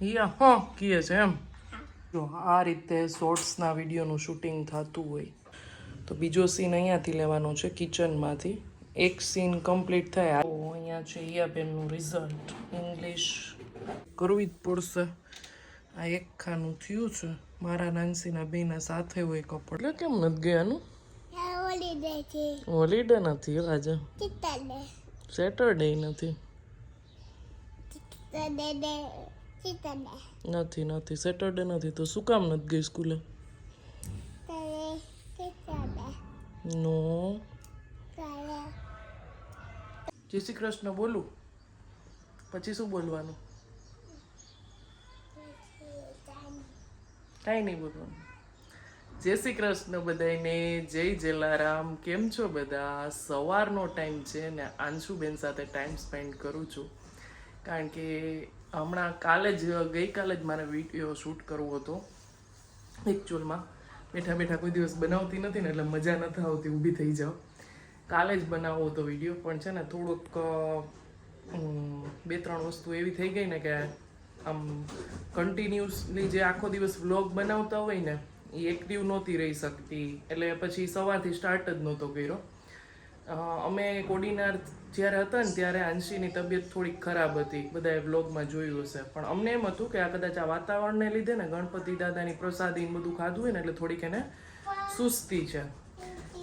હિયા હા કીએ છે એમ. જો આ રીતે શોર્ટ્સના વિડીયોનું શૂટિંગ થતું હોય. તો બીજો સીન અહીંયાથી લેવાનો છે કિચનમાંથી. એક સીન કમ્પ્લીટ થાય. અહીંયા છે હિયાબેનનું રિઝલ્ટ ઇંગ્લિશ કરવી જ પડશે. આ એક ખાનું થયું છે. મારા નાનસીના બેના સાથે હોય કપડ એટલે કેમ નથી ગયાનું? હોલિડે નથી આજે. સેટરડે નથી. ચિત્તલે તને? નથી નથી. સેટરડે નથી. તો શું કામ નથી ગઈ સ્કૂલે? નો. જય શ્રી કૃષ્ણ બોલું? પછી શું બોલવાનું? કાંઈ નહીં બોલવાનું. જય શ્રી કૃષ્ણ બધાને જય જલારામ. કેમ છો બધા? સવારનો ટાઈમ છે ને આંશુબેન સાથે ટાઈમ સ્પેન્ડ કરું છું. કારણ કે હમણાં કાલે જ, ગઈકાલે જ મારે વીડિયો શૂટ કરવો હતો એકચ્યુઅલમાં બેઠા બેઠા કોઈ દિવસ બનાવતી નથી ને, એટલે મજા નથી આવતી, ઊભી થઈ જાઓ. કાલે જ બનાવવો હતો વીડિયો પણ છે ને થોડુંક બે ત્રણ વસ્તુ એવી થઈ ગઈ ને કે, આમ કન્ટિન્યુઅસલી જે આખો દિવસ વ્લોગ બનાવતા હોય ને, એ એક્ટિવ નહોતી રહી શકતી. એટલે પછી સવારથી સ્ટાર્ટ જ નહોતો કર્યો. અમે કોડીનાર જ્યારે હતા ને ત્યારે આંશીની તબિયત થોડીક ખરાબ હતી. બધાએ વ્લોગમાં જોયું હશે. પણ અમને એમ હતું કે આ કદાચ આ વાતાવરણને લીધે ને ગણપતિ દાદાની પ્રસાદી બધું ખાધું હોય ને એટલે થોડીક એને સુસ્તી છે.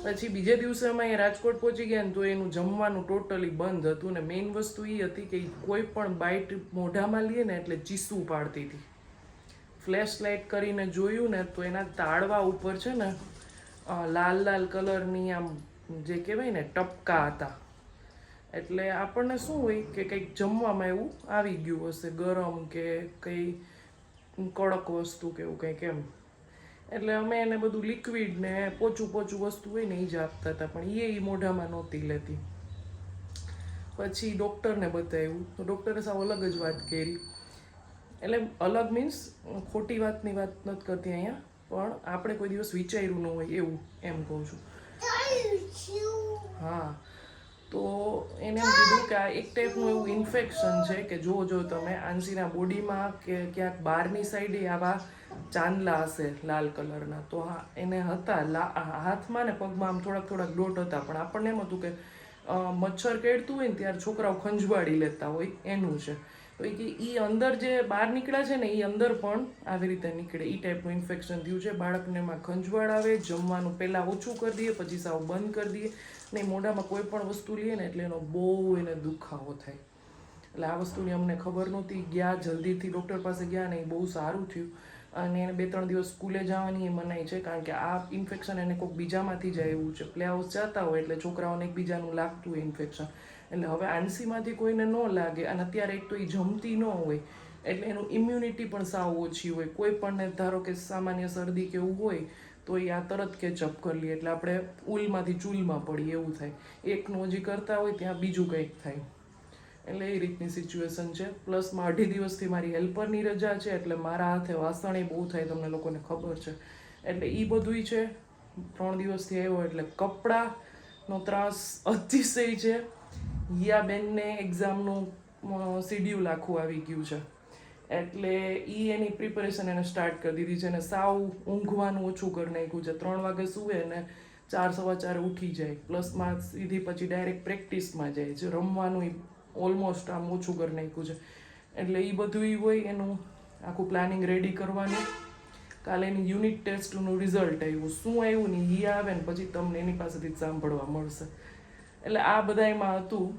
પછી બીજે દિવસે અમે અહીંયા રાજકોટ પહોંચી ગયા ને તો એનું જમવાનું ટોટલી બંધ હતું ને મેઇન વસ્તુ એ હતી કે કોઈ પણ બાઇટ મોઢામાં લઈએ ને એટલે ચીસું પાડતી હતી. ફ્લેશ લાઇટ કરીને જોયું ને તો એના તાળવા ઉપર છે ને લાલ લાલ કલરની આમ જે કહેવાય ને ટપકા હતા. એટલે આપણને શું હોય કે કંઈક જમવામાં એવું આવી ગયું હશે ગરમ કે કંઈ કડક વસ્તુ કે એવું કંઈક એમ. એટલે અમે એને બધું લિક્વિડ ને પોચું પોચું વસ્તુ હોય ને એ જ આપતા હતા પણ એ મોઢામાં નહોતી લેતી. પછી ડૉક્ટરને બતાવ્યું. તો ડૉક્ટરે સાવ અલગ જ વાત કરી. એટલે અલગ મીન્સ ખોટી વાતની વાત નથી કરતી અહીંયા પણ આપણે કોઈ દિવસ વિચાર્યું ન હોય એવું એમ કહું છું. હા. તો એને એમ કીધું કે આ એક ટાઈપનું એવું ઇન્ફેક્શન છે કે જો જો તમે આંસીના બોડીમાં કે ક્યાંક બહારની સાઈડે આવા ચાંદલા હશે, લાલ કલરના. તો હા, એને હતા હાથમાં ને પગમાં આમ થોડાક થોડાક ડોટ હતા. પણ આપણને એમ હતું કે મચ્છર કેળતું હોય ને ત્યારે છોકરાઓ ખંજવાળી લેતા હોય, એનું છે. તો એ એ અંદર જે બહાર નીકળ્યા છે ને એ અંદર પણ આવી રીતે નીકળે. એ ટાઈપનું ઇન્ફેક્શન થયું છે. બાળકને એમાં ખંજવાળ આવે, જમવાનું પહેલાં ઓછું કરી દઈએ, પછી સાવ બંધ કરી દઈએ. ને મોઢામાં કોઈ પણ વસ્તુ લઈએ ને એટલે એનો બહુ એને દુખાવો થાય. એટલે આ વસ્તુની અમને ખબર નહોતી, ગયા જલ્દીથી ડૉક્ટર પાસે ગયા ને એ બહુ સારું થયું. અને એને બે ત્રણ દિવસ સ્કૂલે જવાની એ મનાઈ છે, કારણ કે આ ઇન્ફેક્શન એને કોઈક બીજામાંથી જાય એવું છે. પ્લે હાઉસ જતા હોય એટલે છોકરાઓને એકબીજાનું લાગતું હોય ઇન્ફેક્શન. એટલે હવે આંસીમાંથી કોઈને ન લાગે અને અત્યારે એક તો એ જમતી ન હોય, એટલે એનું ઇમ્યુનિટી પણ સાવ ઓછી હોય. કોઈ પણને ધારો કે સામાન્ય શરદી કે એવું હોય તો એ આ તરત કેચઅપ કરી લઈએ એટલે આપણે ઉલમાંથી ચૂલમાં પડીએ, એવું થાય. એકનું હજી કરતા હોય ત્યાં બીજું કંઈક થાય. એટલે એ રીતની સિચ્યુએશન છે. પ્લસમાં અઢી દિવસથી મારી હેલ્પરની રજા છે, એટલે મારા હાથે વાસણ એ બહુ થાય, તમને લોકોને ખબર છે. એટલે એ બધુંય છે. ત્રણ દિવસથી આવ્યો, એટલે કપડાનો ત્રાસ અતિશય છે. યા બેનને એક્ઝામનું શિડ્યુલ આખું આવી ગયું છે. એટલે એ એની પ્રિપેરેશન એને સ્ટાર્ટ કરી દીધી છે અને સાવ ઊંઘવાનું ઓછું કરી નાખ્યું છે. ત્રણ વાગે સૂવે અને ચાર સવા ચારે ઉઠી જાય. પ્લસમાં સીધી પછી ડાયરેક્ટ પ્રેક્ટિસમાં જાય છે. રમવાનું એ ઓલમોસ્ટ આમ ઓછું કરી નાખ્યું છે. એટલે એ બધું હોય, એનું આખું પ્લાનિંગ રેડી કરવાનું. કાલે એની યુનિટ ટેસ્ટનું રિઝલ્ટ આવ્યું. શું આવ્યું ને એ આવે ને પછી તમને એની પાસેથી સાંભળવા મળશે. એટલે આ બધા એમાં હતું.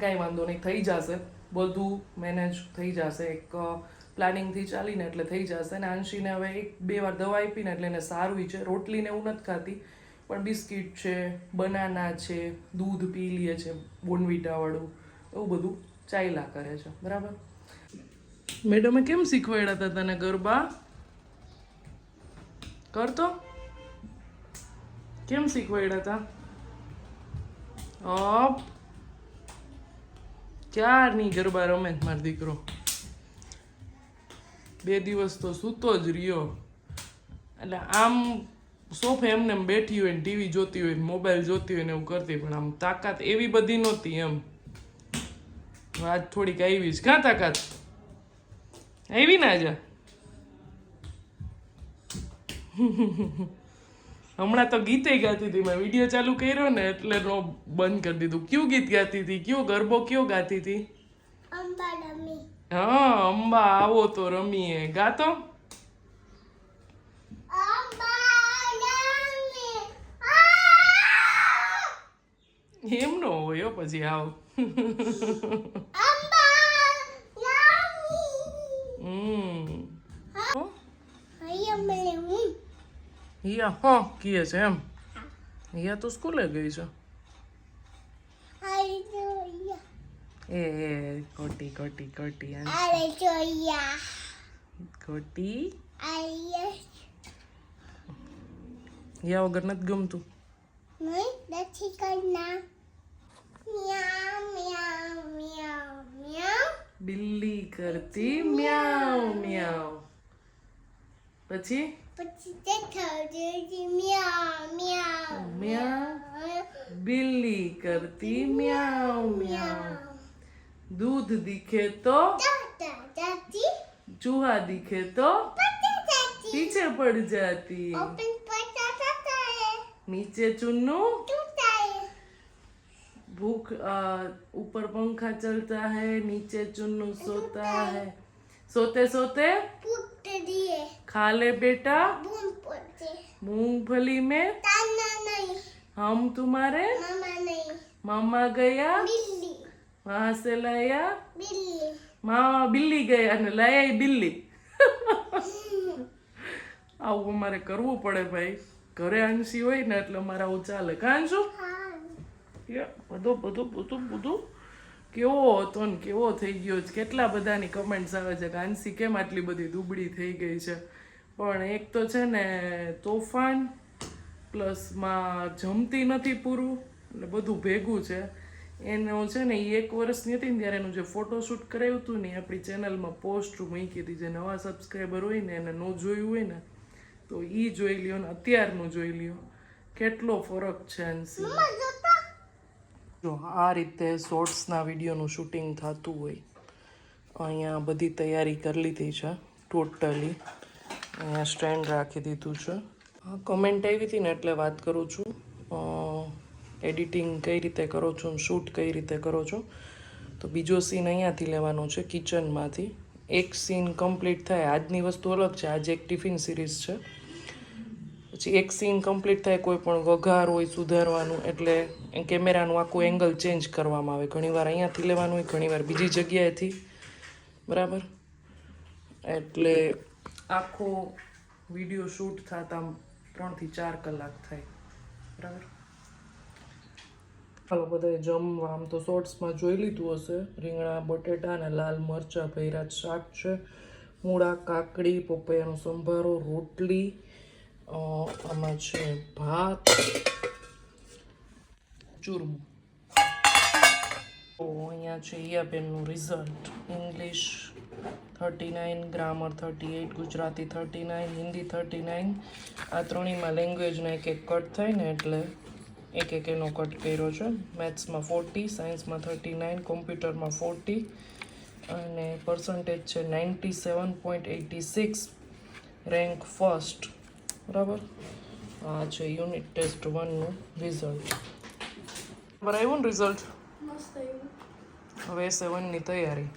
કાંઈ વાંધો નહીં, થઈ જશે. બધું મેનેજ થઈ જશે. એક પ્લાનિંગથી ચાલીને એટલે થઈ જશે. અને આંશીને હવે એક, બે વાર દવા આપીને એટલે એને સારું છે. રોટલીને એવું નથી ખાતી. પણ બિસ્કિટ છે, બનાના છે, દૂધ પી લે છે, બોનવીટાવાળું, એવું બધું ચાલ્યા કરે છે. બરાબર? મેડમે કેમ શીખવાડ્યા હતા તને ગરબા? કરતો? કેમ શીખવાડ્યા હતા? ક્યારની ગરબા રમે મારો દીકરો. બે દિવસ તો સૂતો જ રહ્યો. એટલે આમ સોફે એમને એમ બેઠી હોય ને ટીવી જોતી હોય મોબાઈલ જોતી હોય ને એવું કરતી પણ આમ તાકાત એવી બધી નહોતી એમ. વાત થોડીક આવી જ ક્યાં તાકાત? આવી ના જા હમણાં તો ગીતે ગાતી હતી મેં વીડિયો ચાલુ કર્યો ને એટલે નો બંધ કરી દીધું. કયું ગીત ગાતી હતી? કયો ગરબો કયો ગાતી હતી? હા અંબા આવો તો રમીએ. ગાતો? એમ નો હોય પછી આવ. હમ હો? અહીંયા મળે હું હિયા હો કીએ છે એમ. હિયા તું સ્કૂલે ગઈ છે? એ એ આરે જોયા ખોટી આરે હિયા વગર નથી ગમતું? બિલ્લી કરતી મ્યાઉ મ્યાઉ. પછી પછી તે થયું મ્યાઉ મ્યાઉ મ્યાઉ બિલ્લી કરતી મ્યાઉ મ્યાઉ दूध दिखे तो દાદા દાદી चूहा दिखे तो પતા દાદી पीछे पड़ जाती ઓપન પતા થતા હે नीचे चुन्नू ટૂટા હે भूख अ, ऊपर पंखा चलता है नीचे चुन्नू सोता है सोते सोते પુટ દીએ खा ले बेटा બૂમ પડશે मूंगफली में તાના નહીં हम तुम्हारे મામા નહીં मामा गया બિલ્લી वहां से लाया બિલ્લી મામા બિલ્લી ગયા અને લાયા બિલ્લી આવું અમારે કરવું પડે ભાઈ ઘરે અંશી હોય ને એટલે અમારે આવું ચાલે કાંશુ હા બધું બધું બધું બધું કેવો હતો ને કેવો થઈ ગયો છે? કેટલા બધાની કમેન્ટ્સ આવે છે? કે આંસી કેમ આટલી બધી દુબળી થઈ ગઈ છે? પણ એક તો છે ને, તોફાન પ્લસમાં જમતી નથી પૂરું એટલે બધું ભેગું છે. એનો છે ને એ એક વર્ષની હતી ને ત્યારે એનું જે ફોટોશૂટ કરાવ્યું હતું ને આપણી ચેનલમાં પોસ્ટ મૂકી હતી. જે નવા સબસ્ક્રાઈબર હોય ને, એને ન જોયું હોય ને, તો એ જોઈ લ્યો ને, અત્યારનું જોઈ લ્યો. કેટલો ફરક છે જોતા જો આ રીતે શોર્ટ્સના વિડીયોનું શૂટિંગ થતું હોય, અહીંયા બધી તૈયારી કરી લીધી છે, ટોટલી. અહીંયા સ્ટેન્ડ રાખી દીધું છે. કમેન્ટ આવી હતી ને એટલે વાત કરું છું. એડિટિંગ કઈ રીતે કરો છો શૂટ કઈ રીતે કરો છો? તો બીજો સીન અહીંયાથી લેવાનો છે કિચનમાંથી એક સીન કમ્પ્લીટ થાય. આજની વસ્તુ અલગ છે. આજે એક ટિફિન સિરીઝ છે. પછી એક સીન કમ્પ્લીટ થાય, કોઈ પણ વઘાર હોય, સુધારવાનું, એટલે કેમેરાનું આખું એંગલ ચેન્જ કરવામાં આવે. ઘણીવાર અહીંયાથી લેવાનું હોય ઘણીવાર બીજી જગ્યાએથી. બરાબર? એટલે આખો વીડિયો શૂટ થતા ત્રણથી ચાર કલાક થાય. બરાબર? ચાલો બધાએ જમવા, આમ તો શોર્ટ્સમાં જોઈ લીધું હશે. રીંગણા, બટેટા અને લાલ મરચાં ભૈરા શાક છે. મૂળા, કાકડી, પપૈયાનો સંભારો, રોટલી આમાં છે ભાત ચૂરમું તો અહીંયા છે ઈયાબેનનું result English thirty nine grammar thirty eight Gujarati thirty nine Hindi thirty nine આ ત્રણેયમાં લેંગ્વેજનો એક એક કટ થાય ને એટલે એક એક એનો કટ કર્યો છે. મેથ્સમાં ફોર્ટી સાયન્સમાં થર્ટી નાઇન કોમ્પ્યુટરમાં ફોર્ટી અને પર્સન્ટેજ છે ninety seven point eighty six rank first બરાબર? આ છે યુનિટ ટેસ્ટ વનનું રિઝલ્ટ બરાબર આવ્યું ને રિઝલ્ટ હવે સેવનની તૈયારી.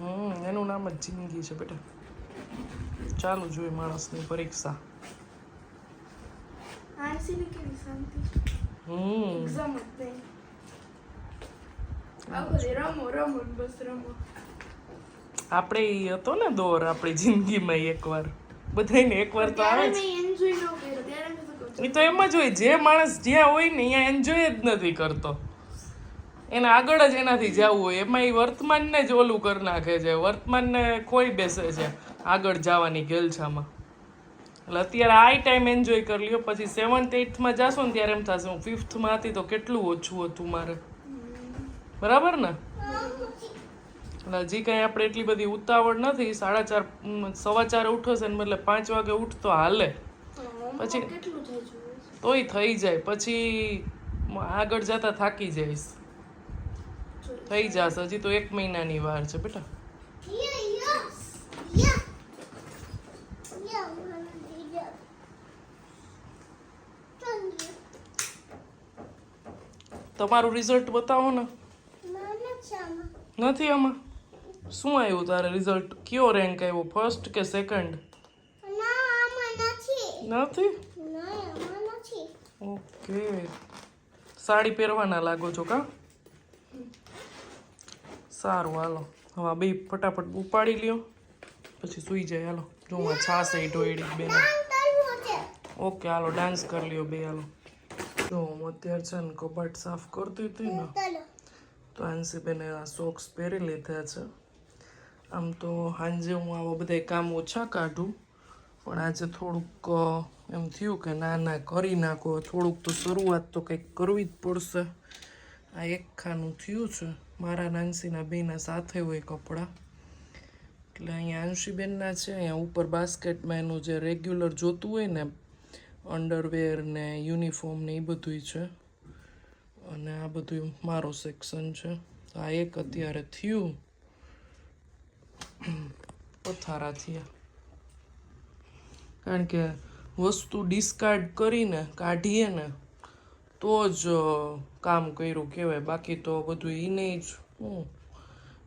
હમ એનું નામ જ જિંદગી છે બેટા. ચાલુ જોઈએ માણસની પરીક્ષા. હમ. રમો રમો બસ રમો. આપણે એ હતો ને દોર આપણી જિંદગીમાં એકવાર. બધાને એકવાર તો આવે કહું એ તો એમ જ હોય જે માણસ જ્યાં હોય ને અહીંયા એન્જોય જ નથી કરતો. એને આગળ જ એનાથી જવું હોય. એમાં એ વર્તમાનને જ ઓલું કરી નાખે છે. વર્તમાનને ખોઈ બેસે છે આગળ જવાની ગેલછામાં. એટલે અત્યારે આ ટાઈમ એન્જોય કરી લ્યો. પછી સેવન્થ એઇથમાં જાશો ને ત્યારે એમ થશે હું ફિફ્થમાં હતી તો કેટલું ઓછું હતું મારે. બરાબર ને? હજી કાંઈ આપણે એટલી બધી ઉતાવળ નથી સાડા ચાર સવા ચાર ઉઠો છે ને મતલબ પાંચ વાગે ઉઠતો હાલે. પછી- તોય થઈ જાય પછી આગળ જતા થાકી જઈશ. થઈ જશે હજી તો એક મહિનાની વાર છે બેટા. તમારું રિઝલ્ટ બતાવો ને. નથી આમાં? શું આવ્યું તારે રિઝલ્ટ કયો રેન્ક આવ્યો? ફર્સ્ટ કે સેકન્ડ નથી. ઓકે. સાડી પહેરવાના લાગો છો કા? સારું હાલો. હવે બે ફટાફટ ઉપાડી લ્યો. પછી સૂઈ જાય હાલો. જો હું છાસ એડી છે. ઓકે હાલો ડાન્સ કરી લ્યો બે હાલો. જો હું અત્યારે છે ને કબાટ સાફ કરતી હતી ને તો તો આંસીબેને આ સોક્સ પહેરી લીધા છે. આમ તો સાંજે હું આવા બધા કામ ઓછા કાઢું. પણ આજે થોડુંક એમ થયું કે ના ના, કરી નાખો. થોડુંક તો શરૂઆત તો કંઈક કરવી જ પડશે. આ એક ખાનું થયું છે. મારા નાનસીના બેના સાથે હોય કપડાં. એટલે અહીંયા અંશીબેનના છે, અહીંયા ઉપર બાસ્કેટમાં એનું જે રેગ્યુલર જોતું હોય ને, અંડરવેર ને યુનિફોર્મ ને એ બધુંય છે. અને આ બધું મારો સેક્શન છે. આ એક અત્યારે થયું. પથારા થયા. કારણ કે વસ્તુ ડિસ્કાર્ડ કરીને કાઢીએ ને, તો જ કામ કર્યું કહેવાય. બાકી તો બધું એને જ હું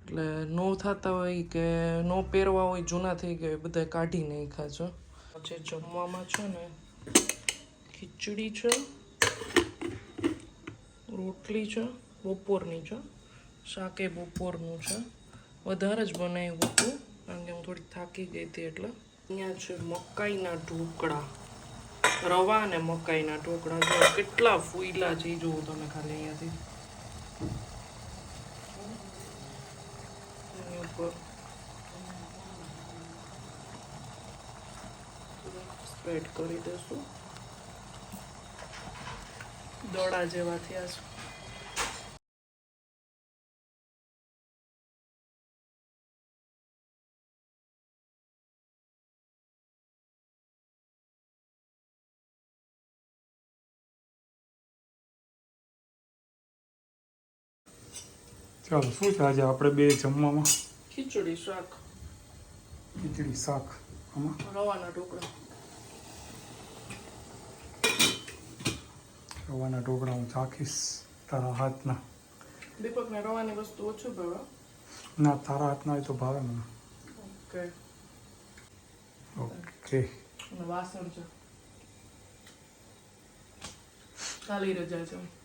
એટલે નો થતા હોય કે નો પહેરવા હોય, જૂના થઈ ગયા હોય બધા કાઢી નાખ્યા છે. જે જમવામાં છે ને, ખીચડી છે, રોટલી છે, બપોરની છે, શાકે બપોરનું છે. વધારે જ બનાવ્યું હતું. કારણ કે હું થોડીક થાકી ગઈ હતી એટલે. અહીંયા છે મકાઈના ઢોકળા. રવા અને મકાઈના ઢોકળા. જો કેટલા ફૂયલા છે જોવો તમે ખાલી અહીંયાથી. ઉપર. સ્પ્રેડ કરી દઈશું. દોડા જેવા થયા છે. ચાલો શું છે આજે આપણે બે જમવામાં? ખીચડી શાક. ખીચડી શાક. આમાં? રવાના ઢોકળા. રવાના ઢોકળા હું ચાખીશ તારા હાથના. દીપકને રવાની વસ્તુ ઓછું ભાવે. ના તારા હાથના હોય તો ભાવે મને. ઓકે. ઓકે. વાસણ છે. કાલી રજા છે.